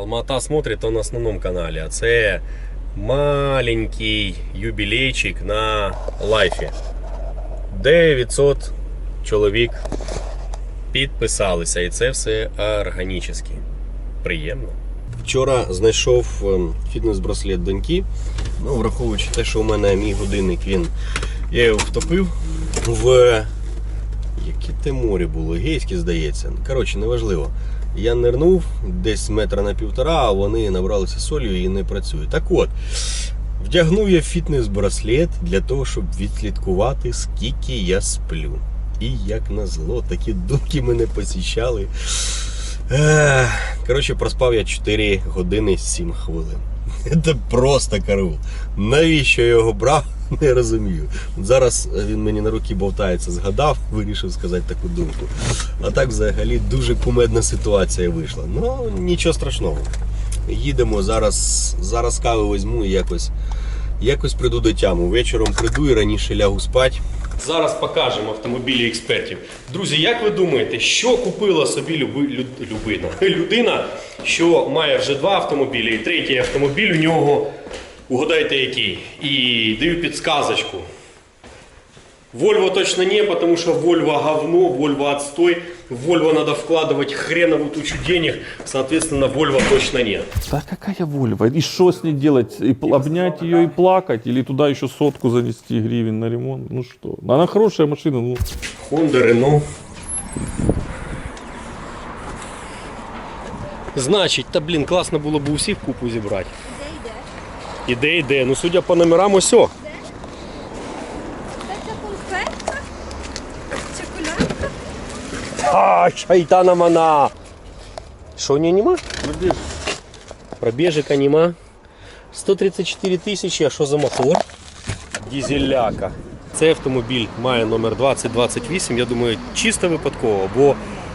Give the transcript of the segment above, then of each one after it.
Алмата смотрит он на основном каналі, а це маленький юбілейчик на лайфі. 900 чоловік підписалися, і це все органічно. Приємно. Вчора знайшов ем, фітнес-браслет доньки. Ну, враховуючи те, що у мене мій годинник, він. Я його втопив в. Яке те море було? Гейське, здається. Коротше, неважливо. Я нирнув десь метра на півтора, а вони набралися солью і не працюють. Так от, вдягнув я фітнес-браслет для того, щоб відслідкувати, скільки я сплю. І як назло, такі думки мене посіщали. Коротше, проспав я 4 години 7 хвилин. Це просто караул. Навіщо я його брав, не розумію. Зараз він мені на руки болтається, згадав, вирішив сказати таку думку. А так взагалі дуже кумедна ситуація вийшла. Ну, нічого страшного. Їдемо, зараз, зараз каву візьму і якось, якось прийду до тяму. Вечором прийду і раніше лягу спати. Зараз покажемо автомобілі експертів. Друзі, як ви думаєте, що купила собі люби, люд- любина? людина, що має вже два автомобілі, і третій автомобіль у нього, угадайте який. І даю підсказочку. Вольво точно не, потому что Вольво говно, Вольво отстой. В Вольво надо вкладывать хреновую тучу денег, соответственно, Вольво точно нет. Да какая Вольва? И что с ней делать? И пл- обнять ее и плакать? Или туда еще сотку занести гривен на ремонт? Ну что? Она хорошая машина, ну Honda, Renault. Значить, та блін, класно було б усіх купу зібрати. Іде, іде. Ну, судя по номерам, ось. Шайтана мана. Що, ні, нема? Пробіжика нема. 134 тисячі, а що за мотор? Дізеляка. Цей автомобіль має номер 2028, я думаю, чисто випадково, бо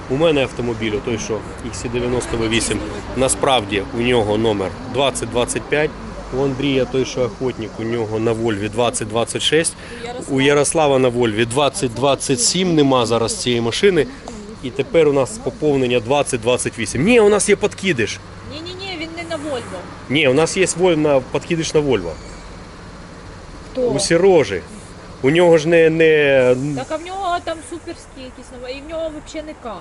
у мене автомобіль, той, що XC98, насправді у нього номер 2025. У Андрія той, що охотник, у нього на Вольві 2026. У Ярослава на Вольві 2027 нема зараз цієї машини. І тепер у нас поповнення 2028. Ні, у нас є подкидиш. Ні-ні-ні, він не на Вольво. Ні, у нас є Воль- на подкидиш на Вольво. Хто? У Сірожі. У нього ж не, не Так а в нього там суперські якісь нові. І в нього взагалі не К.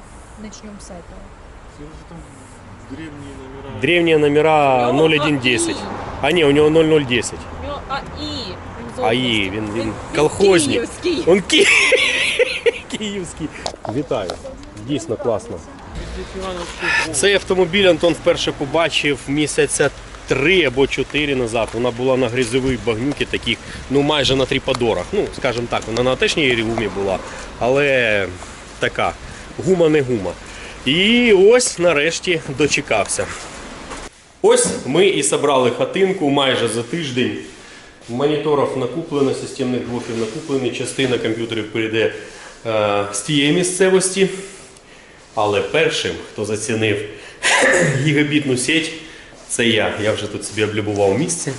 Начнемо з цього. древні номера У нього 0110. А ні, у нього 0010. В нього АІ. Він з АІ, області. він, він Він колхозник. київський. Он ки... київський. Вітаю. Дійсно класно. Цей автомобіль Антон вперше побачив місяця три або чотири назад. Вона була на грязовій багнюки, таких, ну майже на тріпадорах. Ну, скажімо так, вона на техній гумі була, але така гума не гума. І ось нарешті дочекався. Ось ми і зібрали хатинку майже за тиждень. Моніторів накуплено, системних блоків накуплено, частина комп'ютерів перейде е, з тієї місцевості. Але першим, хто зацінив гігабітну сеть, це я. Я вже тут собі облюбував місце.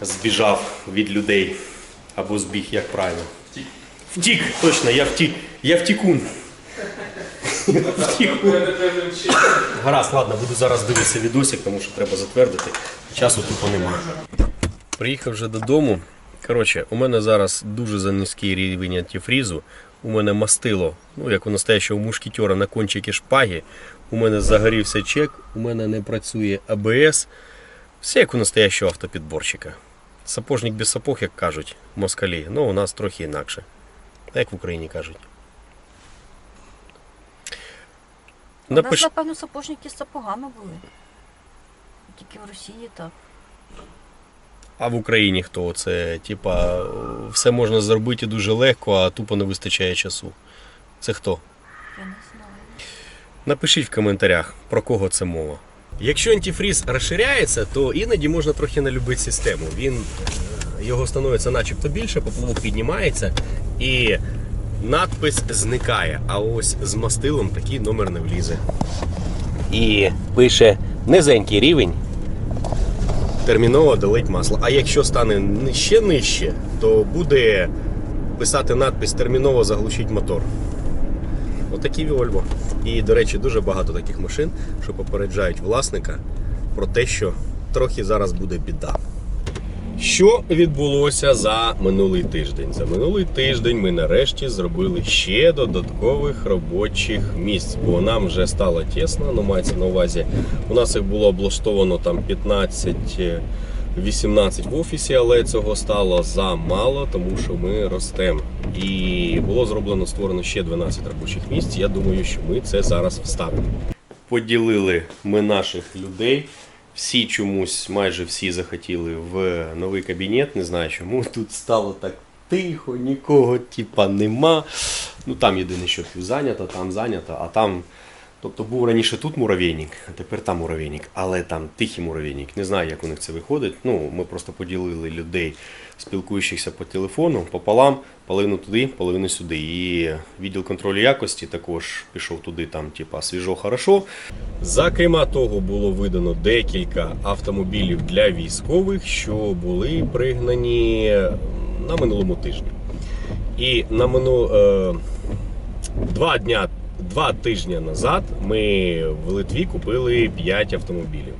Збіжав від людей. Або збіг, як правильно. Втік, точно, я втік. Я втікун. Втікун. Гаразд, ладно, буду зараз дивитися відосик, тому що треба затвердити. Часу тупо немає. Приїхав вже додому. Коротше, у мене зараз дуже за низький рівень антифрізу. У мене мастило, ну як у настоящого мушкетера на кончики шпаги. У мене загорівся чек, у мене не працює АБС. Все як у настоящого автопідборщика. Сапожник без сапог, як кажуть москалі. Ну, у нас трохи інакше. Як в Україні кажуть. У нас, Напиш... напевно, сапожники з сапогами були. Тільки в Росії так. А в Україні хто? Це типа все можна зробити дуже легко, а тупо не вистачає часу. Це хто? Я не знаю. Напишіть в коментарях, про кого це мова. Якщо антифріз розширяється, то іноді можна трохи налюбити систему. Він е, його становиться начебто більше, поплавок піднімається і надпис зникає. А ось з мастилом такий номер не влізе. І пише низенький рівень. Терміново долить масло. А якщо стане ще нижче, то буде писати надпис терміново заглушить мотор. Отакі Вольво. І, до речі, дуже багато таких машин, що попереджають власника про те, що трохи зараз буде біда. Що відбулося за минулий тиждень? За минулий тиждень ми нарешті зробили ще додаткових робочих місць, бо нам вже стало тісно. Ну, мається на увазі, у нас їх було облаштовано там 15. е, 18 в офісі, але цього стало замало, тому що ми ростемо. І було зроблено створено ще 12 робочих місць. Я думаю, що ми це зараз вставимо. Поділили ми наших людей. Всі чомусь, майже всі захотіли в новий кабінет. Не знаю чому. Тут стало так тихо, нікого, типа, нема. Ну там єдине, що зайнято, там зайнято, а там. Тобто був раніше тут муравейник, а тепер там муравейник, але там тихий муравейник. Не знаю, як у них це виходить. Ну, ми просто поділили людей, спілкуючихся по телефону, пополам, половину туди, половину сюди. І відділ контролю якості також пішов туди, там, типа, свіжо, хорошо. Зокрема, того було видано декілька автомобілів для військових, що були пригнані на минулому тижні. І на мину, е, два дня, два тижні назад ми в Литві купили 5 автомобілів.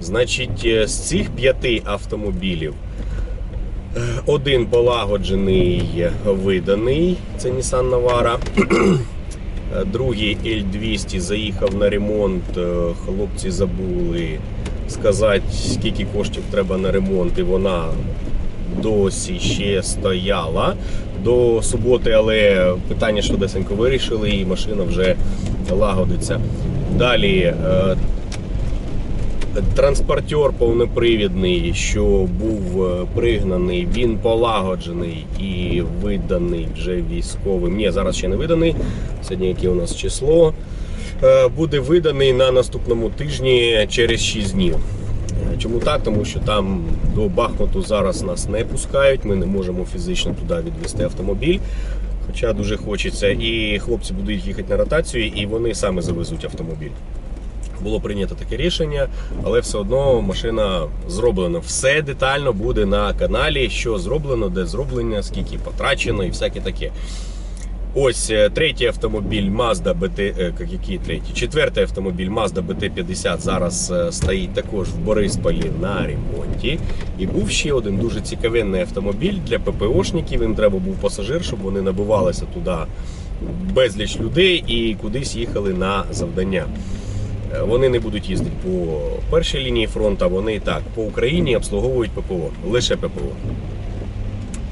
Значить, е, з цих п'яти автомобілів е, один полагоджений, виданий, це Nissan Navara. Е, Другий L200 заїхав на ремонт. Хлопці забули сказати, скільки коштів треба на ремонт, і вона досі ще стояла до суботи, але питання швидесенько вирішили, і машина вже лагодиться. Далі е, транспортер повнопривідний, що був е, пригнаний, він полагоджений і виданий вже військовим. Ні, зараз ще не виданий. Сьогодні яке у нас число. Е, Буде виданий на наступному тижні через 6 днів. Е, Чому так? Тому що там до Бахмуту зараз нас не пускають, ми не можемо фізично туди відвести автомобіль. Хоча дуже хочеться. І хлопці будуть їхати на ротацію, і вони саме завезуть автомобіль. Було прийнято таке рішення, але все одно машина зроблена. Все детально буде на каналі, що зроблено, де зроблено, скільки потрачено і всяке таке. Ось е, третій автомобіль Mazda BT, е, який третій? Четвертий автомобіль Mazda BT50 зараз е, стоїть також в Борисполі на ремонті. І був ще один дуже цікавенний автомобіль для ППОшників. Їм треба був пасажир, щоб вони набивалися туди безліч людей і кудись їхали на завдання. Вони не будуть їздити по першій лінії фронту, вони так по Україні обслуговують ППО, лише ППО.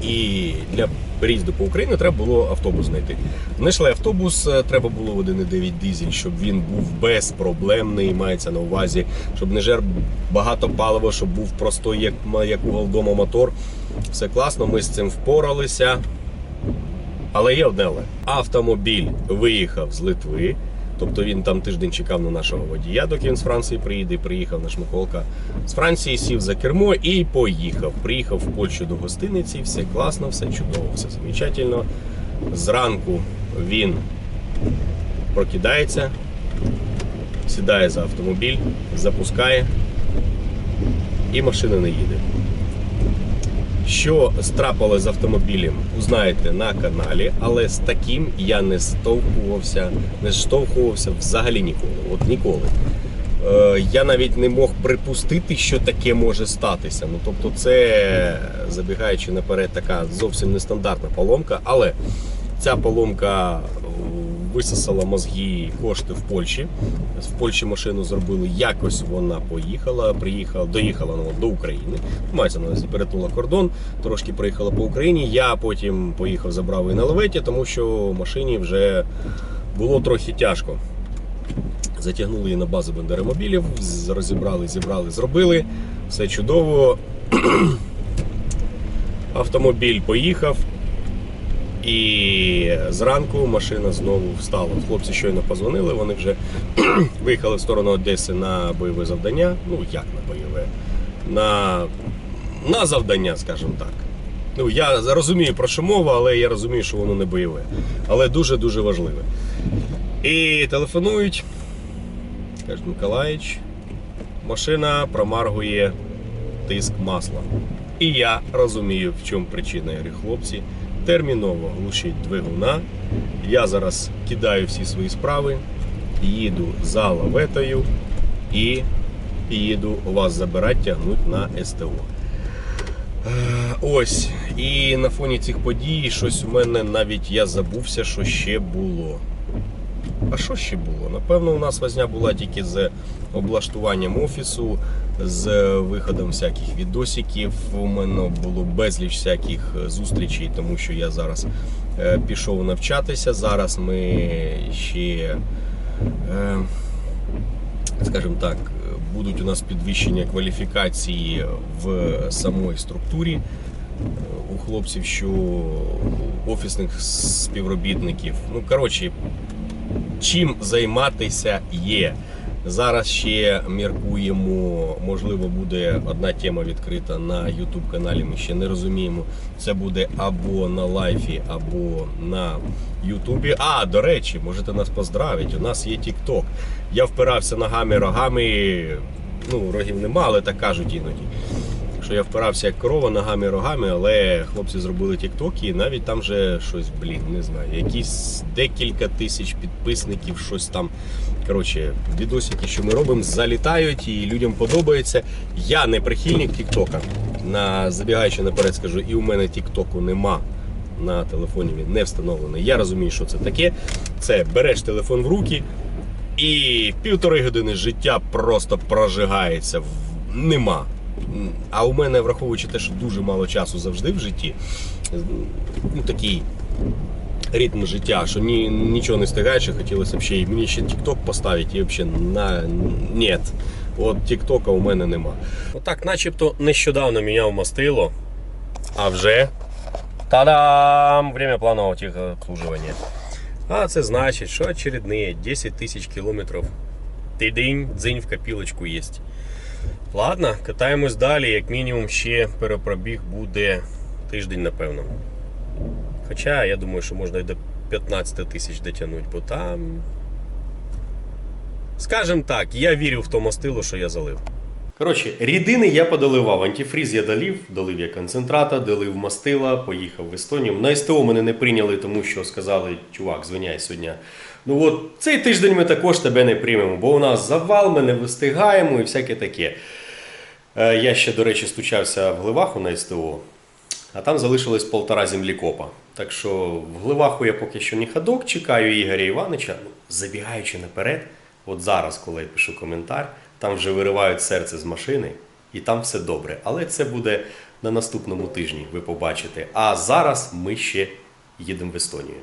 І для переїзду по Україні треба було автобус знайти. Знайшли автобус, е, треба було 1,9 дизель, щоб він був безпроблемний, мається на увазі, щоб не жер багато палива, щоб був простой, як, як у Голдома мотор. Все класно, ми з цим впоралися. Але є одне але. Автомобіль виїхав з Литви. Тобто він там тиждень чекав на нашого водія, доки він з Франції приїде. Приїхав наш Миколка з Франції, сів за кермо і поїхав. Приїхав в Польщу до гостиниці, все класно, все чудово, все замечательно. Зранку він прокидається, сідає за автомобіль, запускає і машина не їде. Що страпало з автомобілем, узнаєте на каналі, але з таким я не стовхувався, не штовхувався взагалі ніколи. От ніколи. Е, я навіть не мог припустити, що таке може статися. Ну тобто, це забігаючи наперед, така зовсім нестандартна поломка, але ця поломка висосала мозги кошти в Польщі. В Польщі машину зробили, якось вона поїхала, приїхала, доїхала ну, до України. Мається на увазі, перетнула кордон, трошки проїхала по Україні. Я потім поїхав, забрав її на лаветі, тому що машині вже було трохи тяжко. Затягнули її на базу бандеромобілів, розібрали, зібрали, зробили. Все чудово. Автомобіль поїхав. І зранку машина знову встала. Хлопці щойно позвонили, вони вже виїхали в сторону Одеси на бойове завдання. Ну, як на бойове? На, на завдання, скажімо так. Ну, я розумію про що мова, але я розумію, що воно не бойове. Але дуже-дуже важливе. І телефонують. Кажуть, Миколаїч, машина промаргує тиск масла. І я розумію, в чому причина. Я говорю, хлопці, терміново глушіть двигуна, Я зараз кидаю всі свої справи, їду за лаветою і їду вас забирати, тягнуть на СТО. Е, Ось. І на фоні цих подій щось у мене навіть я забувся, що ще було. А що ще було? Напевно, у нас возня була тільки з облаштуванням офісу, з виходом всяких відосиків. У мене було безліч всяких зустрічей, тому що я зараз е, пішов навчатися. Зараз ми ще, е, скажімо так, будуть у нас підвищення кваліфікації в самої структурі е, у хлопців, що у офісних співробітників. Ну, коротше, чим займатися є. Зараз ще міркуємо, можливо, буде одна тема відкрита на YouTube каналі. Ми ще не розуміємо. Це буде або на лайфі, або на Ютубі. А, до речі, можете нас поздравити. У нас є TikTok. Я впирався ногами, рогами. Ну, рогів нема, але так кажуть іноді. Що я впирався як корова ногами, рогами, але хлопці зробили TikTok і навіть там вже щось, блін, не знаю, якісь декілька тисяч підписників, щось там. Коротше, відосики, що ми робимо, залітають і людям подобається. Я не прихильник Тіктока. На забігаючи наперед скажу, і у мене Тіктоку нема. На телефоні він не встановлений. Я розумію, що це таке. Це береш телефон в руки, і півтори години життя просто прожигається. Нема. А у мене, враховуючи те, що дуже мало часу завжди в житті, ну такий ритм життя, що ні, нічого не встигаєш, хотілося б ще і мені ще TikTok поставити, і взагалі на нет. От TikTok у мене нема. Отак, начебто, нещодавно міняв мастило, а вже та-дам! Время планового техобслуживания. А це значить, що очередні 10 тисяч кілометрів. Ти-динь, дзинь в копілочку є. Ладно, катаємось далі. Як мінімум, ще перепробіг буде тиждень, напевно. Хоча я думаю, що можна і до 15 тисяч дотягнути, бо там. Скажем так, я вірю в то мастило, що я залив. Коротше, рідини я подоливав, антифріз я долив, долив я концентрата, долив мастила, поїхав в Естонію. На СТО мене не прийняли, тому що сказали, чувак, звиняй сьогодні. Ну от цей тиждень ми також тебе не приймемо, бо у нас завал, ми не встигаємо і всяке таке. Е, Я ще, до речі, стучався в Гливаху на СТО, а там залишилось полтора землікопа. Так що в Гливаху я поки що не ходок, чекаю Ігоря Івановича. Ну, забігаючи наперед, от зараз, коли я пишу коментар, там вже виривають серце з машини, і там все добре. Але це буде на наступному тижні, ви побачите. А зараз ми ще їдемо в Естонію.